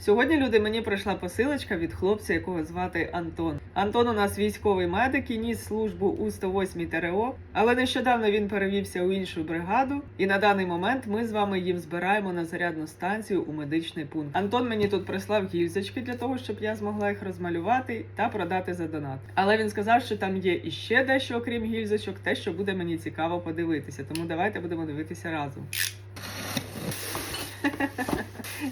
Сьогодні люди мені прийшла посилочка від хлопця, якого звати Антон. Антон у нас військовий медик і ніс службу у 108 ТРО, але нещодавно він перевівся у іншу бригаду, і на даний момент ми з вами їм збираємо на зарядну станцію у медичний пункт. Антон мені тут прислав гільзочки для того, щоб я змогла їх розмалювати та продати за донат. Але він сказав, що там є іще дещо, окрім гільзочок, те, що буде мені цікаво подивитися. Тому давайте будемо дивитися разом.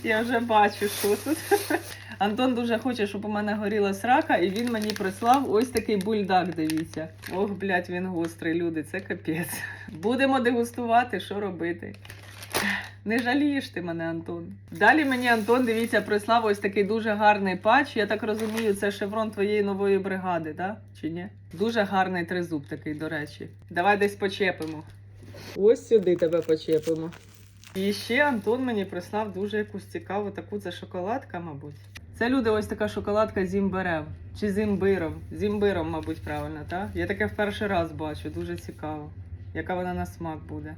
Я вже бачу, що тут. Антон дуже хоче, щоб у мене горіла срака, і він мені прислав ось такий бульдак. Дивіться. Ох, блядь, він гострий, люди, це капець. Будемо дегустувати, що робити. Не жалієш ти мене, Антон. Далі мені Антон, дивіться, прислав ось такий дуже гарний патч. Я так розумію, це шеврон твоєї нової бригади, так? Чи ні? Дуже гарний тризуб такий, до речі. Давай десь почепимо. Ось сюди тебе почепимо. І ще Антон мені прислав дуже якусь цікаву таку це шоколадка, мабуть. Це люди, ось така шоколадка з імбирем. Чи з імбиром. З імбиром, мабуть, правильно, так? Я таке в перший раз бачу, дуже цікаво. Яка вона на смак буде.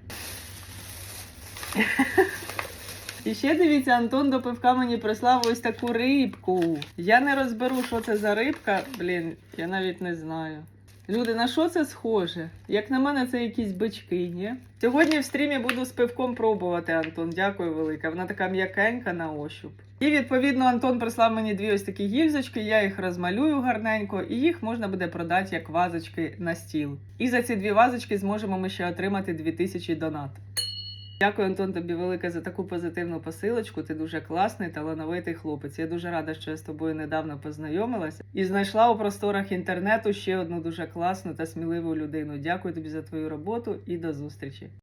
І ще дивіться, Антон до пивка мені прислав ось таку рибку. Я не розберу, що це за рибка. Блін, я навіть не знаю. Люди, на що це схоже? Як на мене, це якісь бички, ні? Сьогодні в стрімі буду з пивком пробувати, Антон. Дякую велике. Вона така м'якенька на ощуп. І відповідно Антон прислав мені дві ось такі гільзочки, я їх розмалюю гарненько, і їх можна буде продати як вазочки на стіл. І за ці дві вазочки зможемо ми ще отримати 2000 донат. Дякую, Антон, тобі велике за таку позитивну посилочку. Ти дуже класний, талановитий хлопець. Я дуже рада, що я з тобою недавно познайомилася і знайшла у просторах інтернету ще одну дуже класну та сміливу людину. Дякую тобі за твою роботу і до зустрічі.